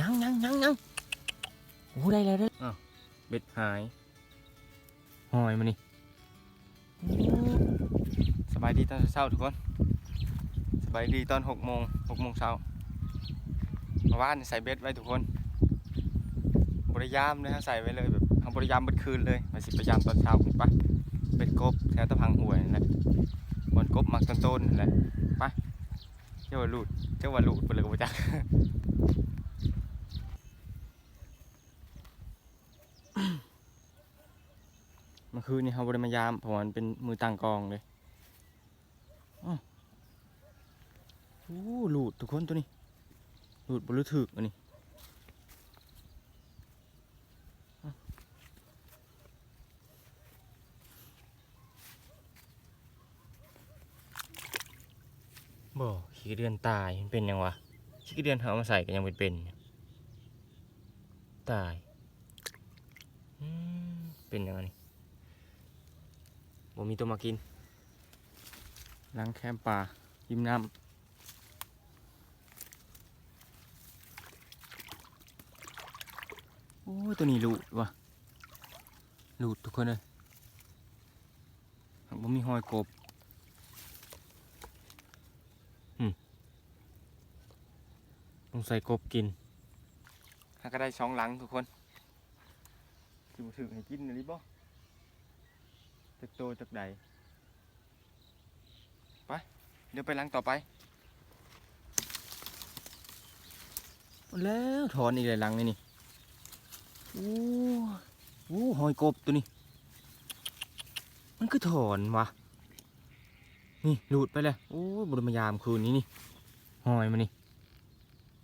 ยังยังยังยังโอ้ได้แล้วเด้ออ้าวเบ็ดหายหอยมานี่โอ้สบายดีตอนเช้าๆทุกคน สบายดีตอนหกโมงหกโมงเช้าเมื่อวานนี่ใส่เบ็ดไว้ทุกคน บริยามเลยฮะใส่ไว้เลยแบบทำบริยามเบิดคืนเลยมาสิพยายามตอนเช้าไปะเบ็ดกบแถวตะพังห่วยนั่นแหละบนกบมักต้นต้นๆนั่นแหละไปเจ้าว่าหลุดเจ้าว่าหลุดไปเลยกูจัก มื่อคืนนี้เขาบริมายามเพราะมันเป็นมือตั้งกองเลยอ้าวโอ้หลุดทุกคนตัวนี้หลุดบริถึกอันนี้บ่ขี้เดือนตายมันเป็นยังวะขี้เดือนเขาเอามาใส่กันยังเป็นเป็นตายอืมเป็นยังไง บ่มีตัวมากินล้างแคมป่ายิ้มน้ำโอ้ยตัวนี้หลุดว่ะหลุดทุกคนเลยหากบ่มีหอยกบอืมต้องใส่กบกินถ้าก็ได้ช่องหลังทุกคนถึงถึงให้กินหรือบ่ จากโตจากใดไป เดี๋ยวไปล้างต่อไป แล้วถอนอีกเลยลังนี่นี่โอ้โหหอยกบตัวนี้ มันคือถอนวะนี่หลุดไปเลย โอ้บุรมายามคืนนี้นี่หอยมันนี่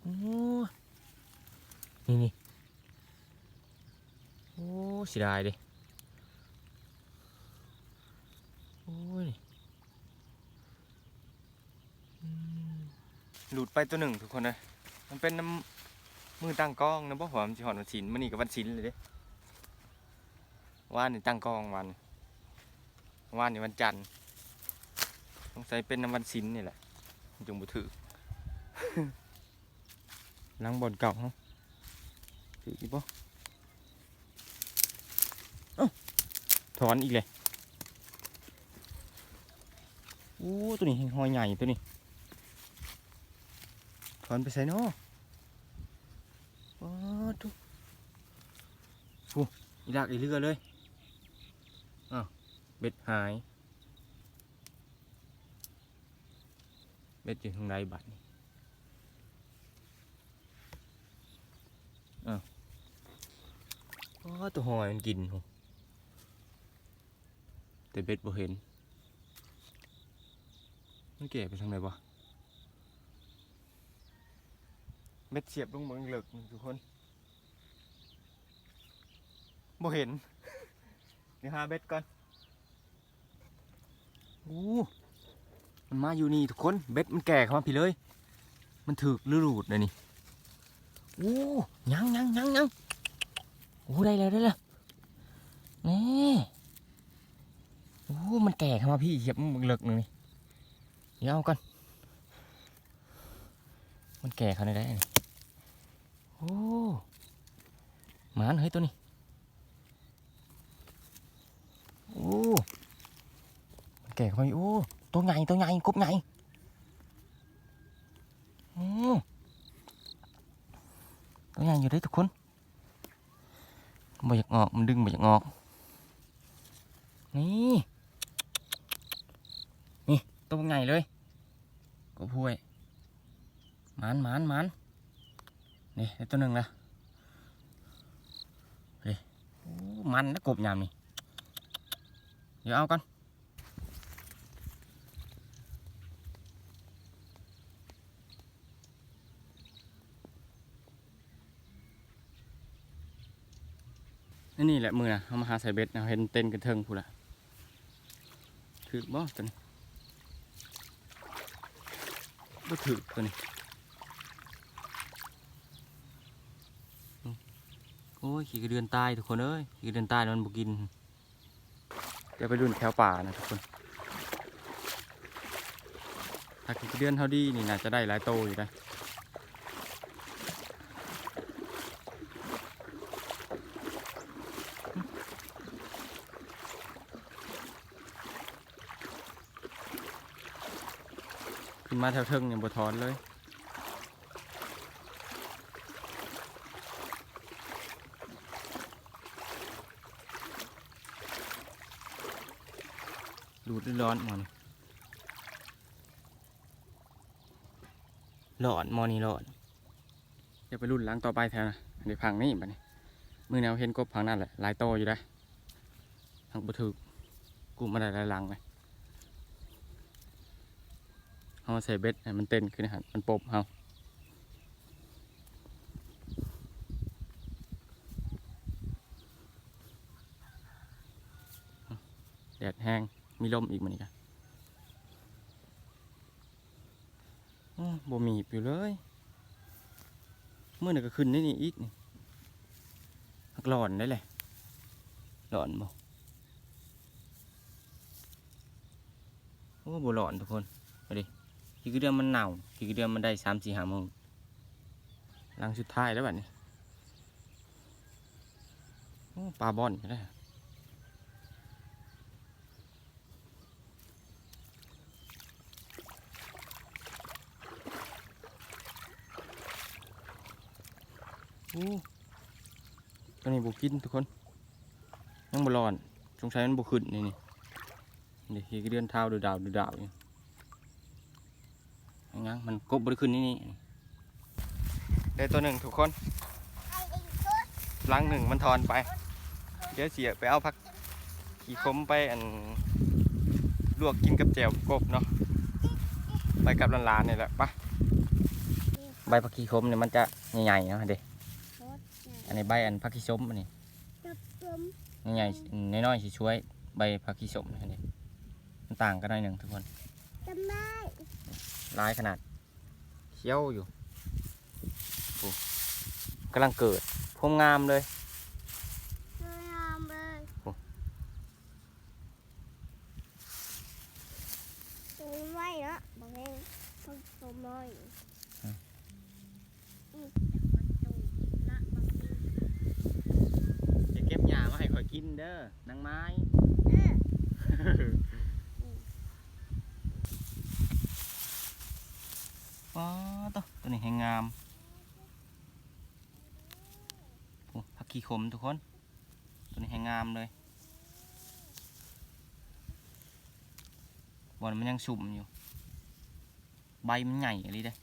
โอ้นี่นี่โอ้เสียดายเดิ โอ้ยอืมหลุด ไปตัวหนึ่งทุกคนเลยมันเป็นน้ำมือตั้งกล้องนะบ่หัวมันจะหอนวันศิลมันนี่กับวันศิลเลยเด้ว่านนี่ตั้งกล้องวันว่านนี่วันจันทร์สงสัยเป็นน้ำวันศิลนี่แหละจงบุถือล้างบอลเก่าฮาถืออีกบ่เอ้าถอนอีกเลยโอ้ตัวนี้หอยใหญ่ตัวนี้ ถอนไปใส่เนาะว้าทุกโอ้อีดักอีเรือเลยอ้าวเบ็ดหาย เบ็ดอยู่ทางใดบัดนี่อ้าวว้าตัวหอยมันกินหแต่เบ็ดบ่เห็น มันเก๋ไปทางไหนวะ เม็ดเสียบลงเหมืองเหลือกนี่ทุกคนบ่เห็น เดี๋ยวหาเบ็ดก่อนโอ้มันมาอยู่นี่ทุกคน เบ็ดมันแก่เข้ามาพี่เลย มันถึกหรือหลุดเลยนี่โอ้ยังยังยังยังโอ้ได้แล้วได้แล้วนี่โอ้มันแก่เข้ามาพี่เหยียบมึงเหลือกหนึ่งนี่เดี๋ยวเอาก่อนมันแก่เขาได้ได้ โอ้หมานเฮ้ยตัวนี้ โอ้มันแก่เขาไปโอ้ตัวใหญ่ตัวใหญ่กบใหญ่โอ้ตัวใหญ่อยู่ด้ทุกคนบ่อยากออกมันดึงบ่อยากออก นี่นี่ตัวใหญ่เลยก็พูดหมันมันมัน นี่ได้ตัวหนึ่งละเฮ้ยมันนะกบยามนี่ เดี๋ยวเอากันนี่นี่แหละมือนะเอามาหาใส่เบ็ดนะเห็นเต้นกันเทิงพูดละถือบ่ตัวนี้บ่ถือตัวนี้ โอ้ยขี่กระเดือนตายทุกคนเอ้ยขี่กระเดือนตายมันบุกินจะไปรุ่นแถวป่านะทุกคนถ้าขี่กระเดือนเท่าดีนี่น่าจะได้หลายโตอยู่นะขึ้นมาแถวเทิงเนี่ยบทอนเลย ดูดร้อนมันร้อนมอนี่ร้อนเดี๋ยวไปรุ่นล้างต่อไปแถวนะเดี๋ยวพังนี่บัดนี้มือแนวเห็นกบพังนั่นแหละหลายโตอยู่ได้ทางบุถึกกูมาได้หลายหลังเลยเอาใส่เบ็ดให้มันเต้นขึ้นนะฮะมันปบเอาแดดแห้ง มีลมอีกมันอีกอะบ่มีบอยู่เลยเมื่อไหร่ก็ขึ้นได้นี่อีกนี่หักหลอนได้เลยหลอนบ่โอ้บ่หลอนทุกคนไปดิทีกเดือนมันหนาวทีกเดือนมันได้สามสี่ห้าโมงหลังสุดท้ายแล้วบัดนี้ปลาบอนก็ได้ ตัวนี้บุกินทุกคน ยังบร้อนสงสัยมันบุขึ้นนี่นี่นี่เห็นเดือนเท้าดูดาวดูดาวอยู่งงั้นมันกบบริขึ้นนี่นี่ได้ตัวหนึ่งทุกคนลังหนึ่งมันทอนไป เดี๋ยวเสียไปเอาพักขี่คมไปอันลวกกินกับแจ่วกบเนาะไปกับหลานๆนี่แหละปะใบผักขี้คมเนี่ยมันจะใหญ่ๆเนาะเด็ อันนี้ใบอันผักขี้ส้มอันนี้จับกลมใหญ่ๆน้อยๆสิช่วยใบผักขี้ส้มอันนี้มันต่างกันหน่อยหนึ่งทุกคนจำได้ลายขนาดเขี้ยวอยู่โอ้กำลังเกิดพวงงามเลย พยายามเลย โอ้ ตัวไม่เนาะบอกเองต้องตัวน้อยอืมแต่มันตูละบางที จะเก็บหญ้ามาให้ข่อยกิ นเด้อนางไม้เออว้าตัวตัวนี้แหงงามโอ้ผักขี้ขมทุกคน ตัวนี้แหงงามเลยบอลมันยังสุ่มอยู่ ใบมันใหญ่อะไรเด้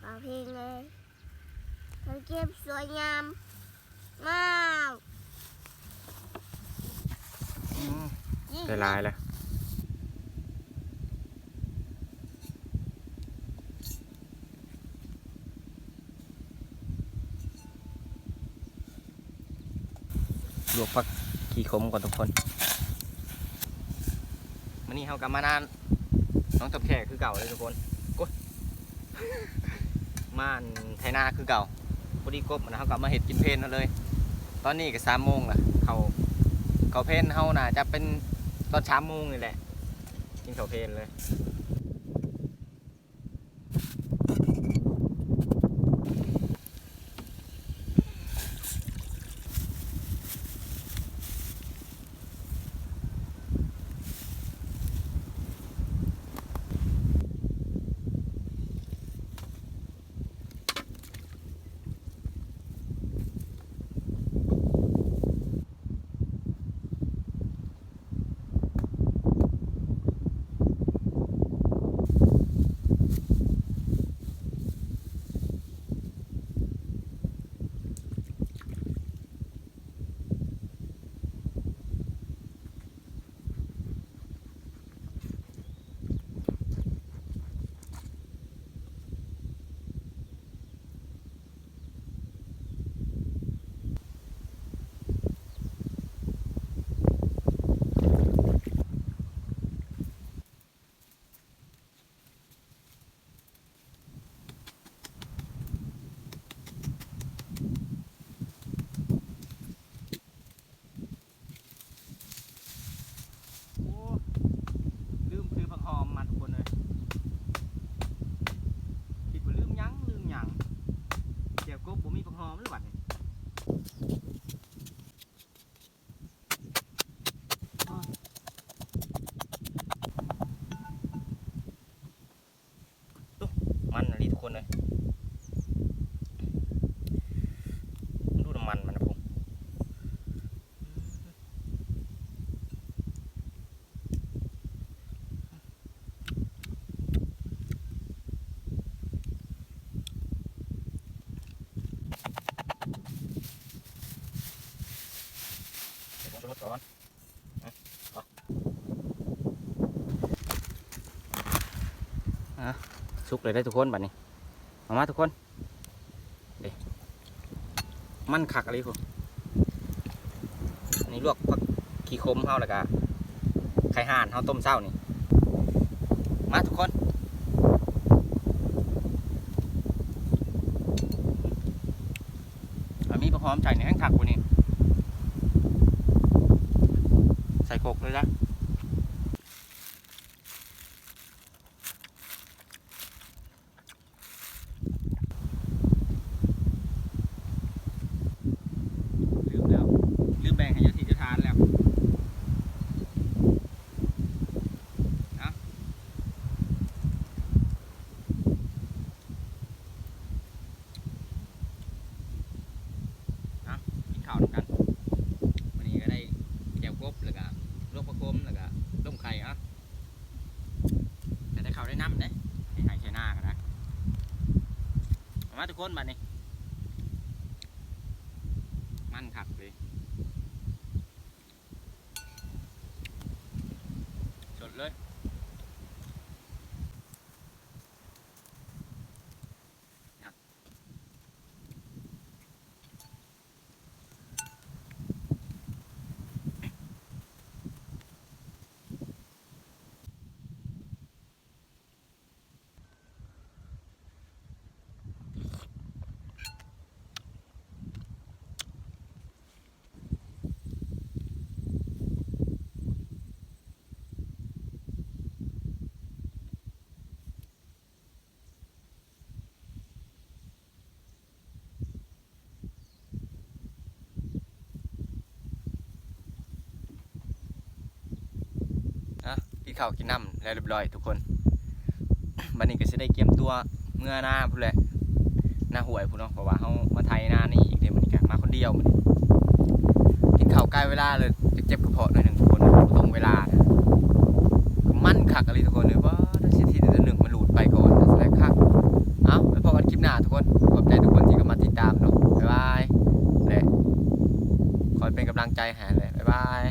เอาเพลงเลยมั นเก็บสวยงามมากยิ่งได้ลายแล้วลวกผักขี้ขมก่อนทุกคนมันนี้เฮากลับมานานน้องทับแขกคือเก่าเลยทุกคนกดม่านไทนาคือเก่า พอดีกบนะเขากลับมาเห็ดกินเพนเอาเลย ตอนนี้ก็สามโมงละเขาเขาเพนเขาน่ะจะเป็นตอนสามโมงนี่แหละ กินเขาเพนเลย สุกเลยได้ทุกคนบัดนี้มามาทุกคนเด็มันขักอะไรพวกอันนี้ลวกผักขี้คมเฮาแล้วก็ไข่ห่านเฮาต้มเศร้านี่ มาทุกคนอันนี้ประหอมใจในแห้งขักกว่านี้ ใส่โคกเลยจ้ะ ลืมแล้ว ลืมแบ่งให้เจ้าที่เจ้าทานแล้วเอาเอากิน ข้าวกันวันนี้ก็ได้แก้วกบแล้วก็ลูกประคมแล้วก็ต้มไข่เอะแต่ได้ข้าวได้น้ำเด้ให้หายใช้หน้ากันนะเอมาทุกคนบัดนี้ กินข้าวกินน้ำแล้วเรียบร้อยทุกคนบันนี้ก็จะได้เตรียมตัวเมื่อหน้าพู้นแหละหน้าหวยพู้นเนาะเพราะว่าเขามาไทยหน้านี่อีกเดี๋ยวมันนี้ก็มาคนเดียวมันกินข้าวใกล้เวลาเลยจะเจ็บกระเพาะหน่อยหนึ่งทุกคนตรงเวลามั่นคักอะไรทุกคนเลยว่าถ้าสิทีเดือนหนึ่งมันหลุดไปก่อนแสดงคักเอาไปพบกันคลิปหน้าทุกคนขอบใจทุกคนที่เข้ามาติดตามเนาะบ๊ายบายเลยคอยเป็นกำลังใจให้เลยบ๊ายบาย